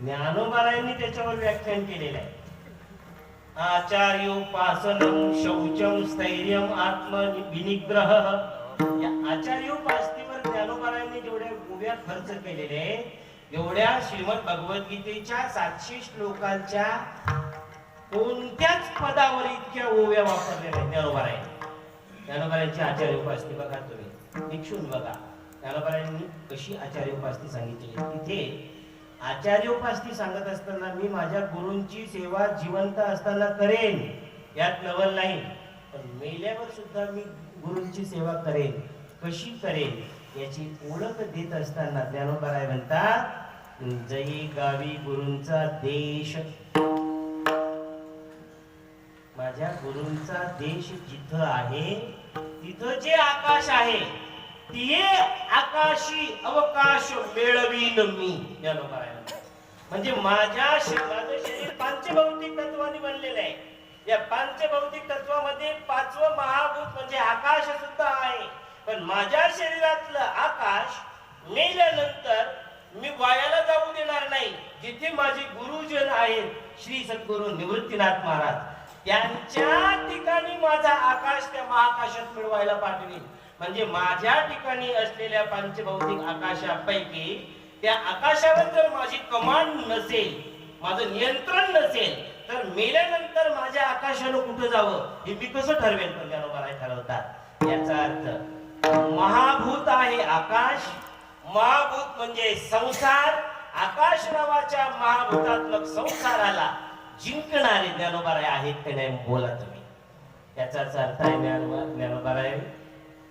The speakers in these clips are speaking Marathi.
ज्ञानोबारायांनी त्याच्यावर व्याख्यान केलेलं आहे. आचार्य आचार्योपासनम शौचम स्थैर्य आत्म विनिग्रह या आचार्योपासनेवर ज्ञानोबारायांनी जेवढ्या गोव्या खर्च केलेले आहे एवढ्या श्रीमद भगवद्गीतेच्या सातशे श्लोकांच्या कोणत्याच पदावर इतक्या ओव्या वापरलेल्या आहेत ज्ञानोबारायांनी ज्ञानोबारायांची आचार्य उपासनी बघा तुम्ही. निक्षून बघा. ज्ञानोबारायांनी कशी आचार्य उपासनी सांगितली? तिथे आचार्य उपासनी सांगत असताना मी माझ्या गुरूंची सेवा जिवंत असताना करेन यात नवल नाही. पण मेल्यावर सुद्धा मी गुरूंची सेवा करेन. कशी करेन? याची ओळख देत असताना ज्ञानोबाराय म्हणतात जई गावी गुरूंचा देश. माझ्या गुरूंचा देश जिथं आहे तिथं जे आकाश आहे ते आकाशी अवकाश मिळवीन मी ज्ञानोबा म्हणजे माझ्या माझं शरीर पांचभौतिक तत्वाने बनलेलं आहे. या पांचभौतिक तत्वामध्ये पाचवं महाभूत म्हणजे आकाश सुद्धा आहे. पण माझ्या शरीरातलं आकाश मेल्यानंतर मी वायाला जाऊ देणार नाही. जिथे माझे गुरुजन आहेत श्री सद्गुरु निवृत्तीनाथ महाराज त्यांच्या ठिकाणी माझा आकाश त्या महाकाशात मिळवायला पाठवीन. म्हणजे माझ्या ठिकाणी असलेल्या पंचभौतिक आकाशापैकी त्या आकाशावर जर माझी कमांड नसेल माझं नियंत्रण नसेल तर मेल्यानंतर माझ्या आकाशानं कुठं जावं? हे मी कसं ठरवेल पण ठरवतात? याचा अर्थ महाभूत आहे आकाश महाभूत म्हणजे संसार आकाश नावाच्या महाभूतात्मक संसाराला जिंकणारे ज्ञानोबाराय आहेत ते नाही बोला तुम्ही. याचाच अर्थ आहे ज्ञानोबा ज्ञानोबाराय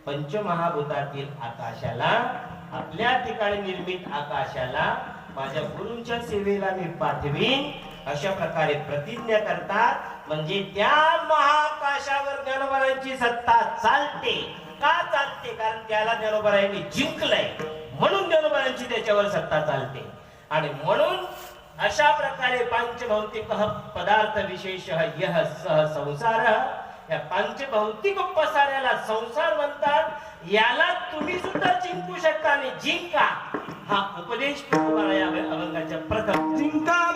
पंचमहाभूतातील आकाशाला आपल्या ठिकाणी निर्मित आकाशाला माझ्या गुरुंच्या सेवेला मी पाठवीन. अशा प्रकारे प्रतिज्ञा करतात. म्हणजे त्या महाकाशावर ज्ञानोबरांची सत्ता चालते. का चालते? कारण त्याला ज्ञानोबरांनी जिंकलंय. म्हणून ज्ञानोबरांची त्याच्यावर सत्ता चालते. आणि म्हणून अशा प्रकारे पंचभौतिक पदार्थ विशेष यह सह संसार या पंचभौतिक पसाऱ्याला संसार म्हणतात. याला तुम्ही सुद्धा जिंकू शकता आणि जिंका. हा उपदेश तुम्हाला या अभंगाच्या प्रथम. जिंका.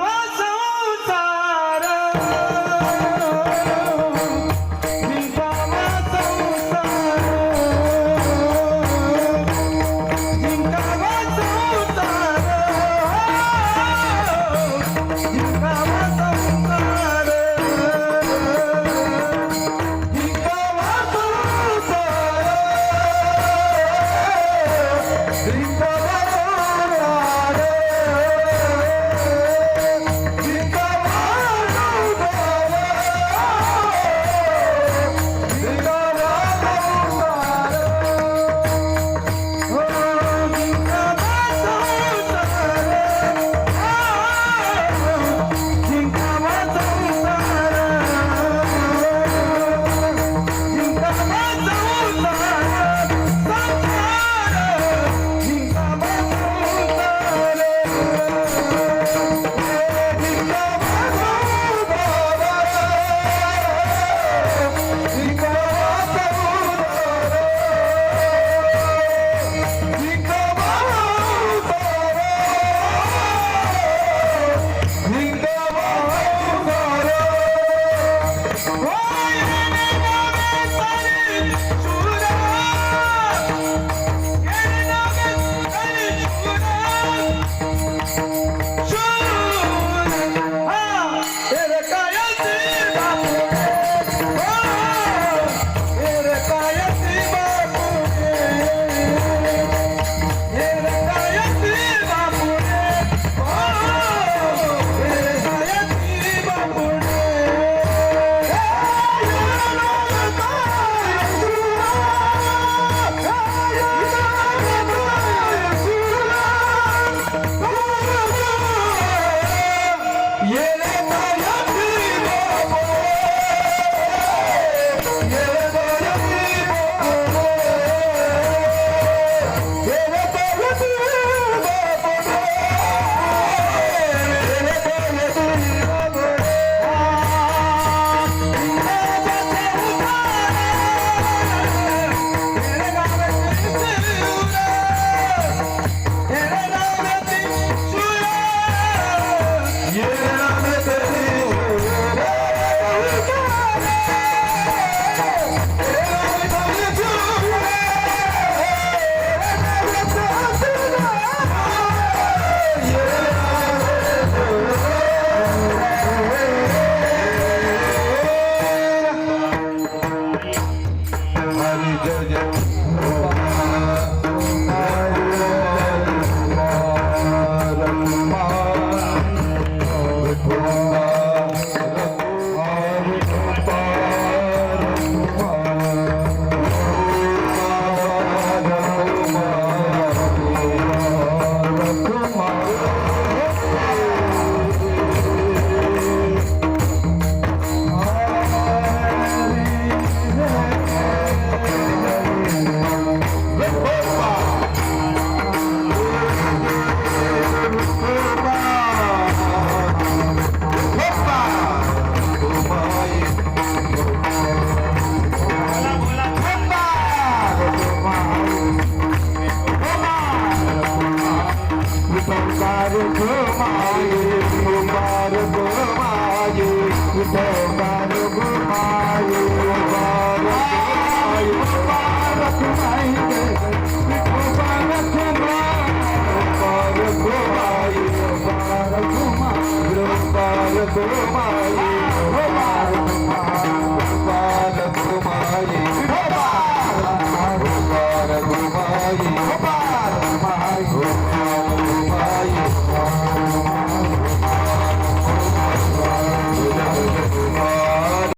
Guru Maharaj